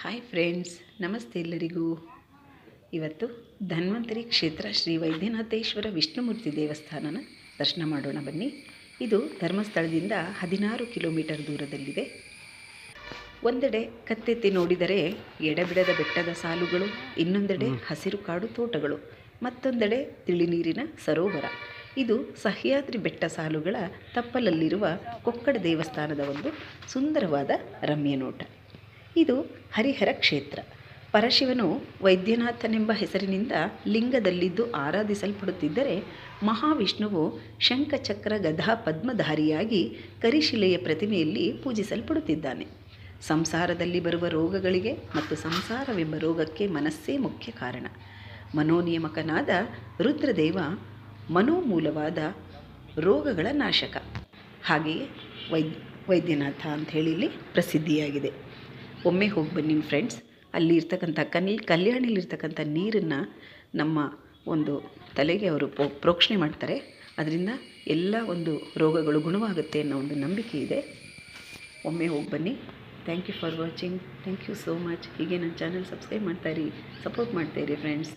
Hi friends ನಮಸ್ತೆ ಎಲ್ಲರಿಗೂ. ಇವತ್ತು ಧನ್ವಂತರಿ ಕ್ಷೇತ್ರ ಶ್ರೀ ವೈದ್ಯನಾಥೇಶ್ವರ ವಿಷ್ಣುಮೂರ್ತಿ ದೇವಸ್ಥಾನನ ದರ್ಶನ ಮಾಡೋಣ ಬನ್ನಿ. ಇದು ಧರ್ಮಸ್ಥಳದಿಂದ ಹದಿನಾರು ಕಿಲೋಮೀಟರ್ ದೂರದಲ್ಲಿದೆ. ಒಂದೆಡೆ ಕತ್ತೆತ್ತಿ ನೋಡಿದರೆ ಎಡಬಿಡದ ಬೆಟ್ಟದ ಸಾಲುಗಳು ಇನ್ನೊಂದೆಡೆ ಹಸಿರು ಕಾಡು ತೋಟಗಳು ಮತ್ತೊಂದೆಡೆ ತಿಳಿನೀರಿನ ಸರೋವರ. ಇದು ಸಹ್ಯಾದ್ರಿ ಬೆಟ್ಟ ಸಾಲುಗಳ ತಪ್ಪಲಲ್ಲಿರುವ ಕೊಕ್ಕಡ ದೇವಸ್ಥಾನದ ಒಂದು ಸುಂದರವಾದ ರಮ್ಯ ನೋಟ ಇದು ಹರಿಹರ ಕ್ಷೇತ್ರ. ಪರಶಿವನು ವೈದ್ಯನಾಥನೆಂಬ ಹೆಸರಿನಿಂದ ಲಿಂಗದಲ್ಲಿದ್ದು ಆರಾಧಿಸಲ್ಪಡುತ್ತಿದ್ದರೆ ಮಹಾವಿಷ್ಣುವು ಶಂಖಚಕ್ರ ಗಧಾ ಪದ್ಮಧಾರಿಯಾಗಿ ಕರಿಶಿಲೆಯ ಪ್ರತಿಮೆಯಲ್ಲಿ ಪೂಜಿಸಲ್ಪಡುತ್ತಿದ್ದಾನೆ. ಸಂಸಾರದಲ್ಲಿ ಬರುವ ರೋಗಗಳಿಗೆ ಮತ್ತು ಸಂಸಾರವೆಂಬ ರೋಗಕ್ಕೆ ಮನಸ್ಸೇ ಮುಖ್ಯ ಕಾರಣ. ಮನೋನಿಯಮಕನಾದ ರುದ್ರದೇವ ಮನೋಮೂಲವಾದ ರೋಗಗಳ ನಾಶಕ. ಹಾಗೆಯೇ ವೈದ್ಯ ವೈದ್ಯನಾಥ ಅಂಥೇಳಿ ಇಲ್ಲಿ ಪ್ರಸಿದ್ಧಿಯಾಗಿದೆ. ಒಮ್ಮೆ ಹೋಗಿ ಬನ್ನಿ ಫ್ರೆಂಡ್ಸ್ ಅಲ್ಲಿ ಇರ್ತಕ್ಕಂಥ ಕಲ್ ಕಲ್ಯಾಣಿಲಿರ್ತಕ್ಕಂಥ ನೀರನ್ನು ನಮ್ಮ ಒಂದು ತಲೆಗೆ ಅವರು ಪ್ರೋಕ್ಷಣೆ ಮಾಡ್ತಾರೆ. ಅದರಿಂದ ಎಲ್ಲ ಒಂದು ರೋಗಗಳು ಗುಣವಾಗುತ್ತೆ ಅನ್ನೋ ಒಂದು ನಂಬಿಕೆ ಇದೆ. ಒಮ್ಮೆ ಹೋಗಿ ಬನ್ನಿ. Thank you for watching thank you so much ಹೀಗೆ ನನ್ನ ಚಾನಲ್ ಸಬ್ಸ್ಕ್ರೈಬ್ ಮಾಡ್ತಾಯಿರಿ ಸಪೋರ್ಟ್ ಮಾಡ್ತಾಯಿರಿ ಫ್ರೆಂಡ್ಸ್